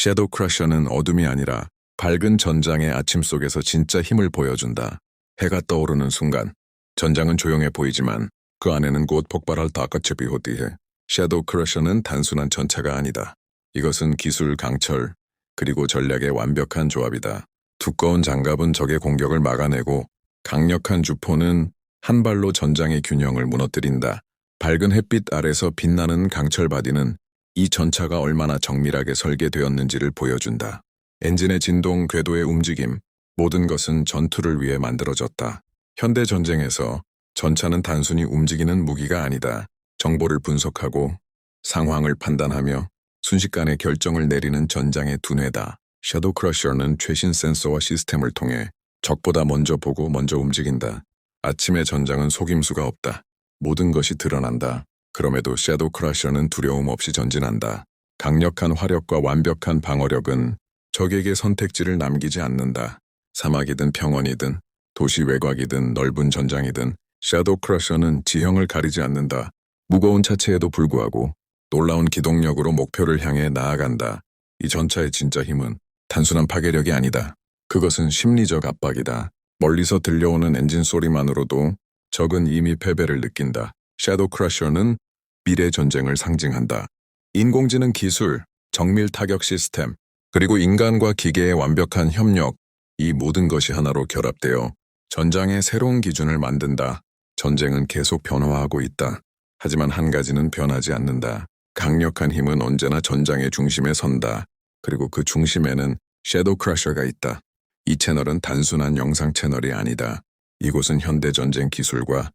섀도우 크러셔는 어둠이 아니라 밝은 전장의 아침 속에서 진짜 힘을 보여준다. 해가 떠오르는 순간 전장은 조용해 보이지만 그 안에는 곧 폭발할 다크체 비 호디해. 섀도우 크러셔는 단순한 전차가 아니다. 이것은 기술 강철 그리고 전략의 완벽한 조합이다. 두꺼운 장갑은 적의 공격을 막아내고 강력한 주포는 한 발로 전장의 균형을 무너뜨린다. 밝은 햇빛 아래서 빛나는 강철 바디는 이 전차가 얼마나 정밀하게 설계되었는지를 보여준다. 엔진의 진동, 궤도의 움직임, 모든 것은 전투를 위해 만들어졌다. 현대 전쟁에서 전차는 단순히 움직이는 무기가 아니다. 정보를 분석하고 상황을 판단하며 순식간에 결정을 내리는 전장의 두뇌다. 섀도우 크러셔는 최신 센서와 시스템을 통해 적보다 먼저 보고 먼저 움직인다. 아침의 전장은 속임수가 없다. 모든 것이 드러난다. 그럼에도 섀도우 크러셔는 두려움 없이 전진한다. 강력한 화력과 완벽한 방어력은 적에게 선택지를 남기지 않는다. 사막이든 평원이든 도시 외곽이든 넓은 전장이든 섀도우 크러셔는 지형을 가리지 않는다. 무거운 차체에도 불구하고 놀라운 기동력으로 목표를 향해 나아간다. 이 전차의 진짜 힘은 단순한 파괴력이 아니다. 그것은 심리적 압박이다. 멀리서 들려오는 엔진 소리만으로도 적은 이미 패배를 느낀다. 섀도우 크러셔는 미래 전쟁을 상징한다. 인공지능 기술, 정밀 타격 시스템, 그리고 인간과 기계의 완벽한 협력, 이 모든 것이 하나로 결합되어 전장의 새로운 기준을 만든다. 전쟁은 계속 변화하고 있다. 하지만 한 가지는 변하지 않는다. 강력한 힘은 언제나 전장의 중심에 선다. 그리고 그 중심에는 섀도우 크러셔가 있다. 이 채널은 단순한 영상 채널이 아니다. 이곳은 현대 전쟁 기술과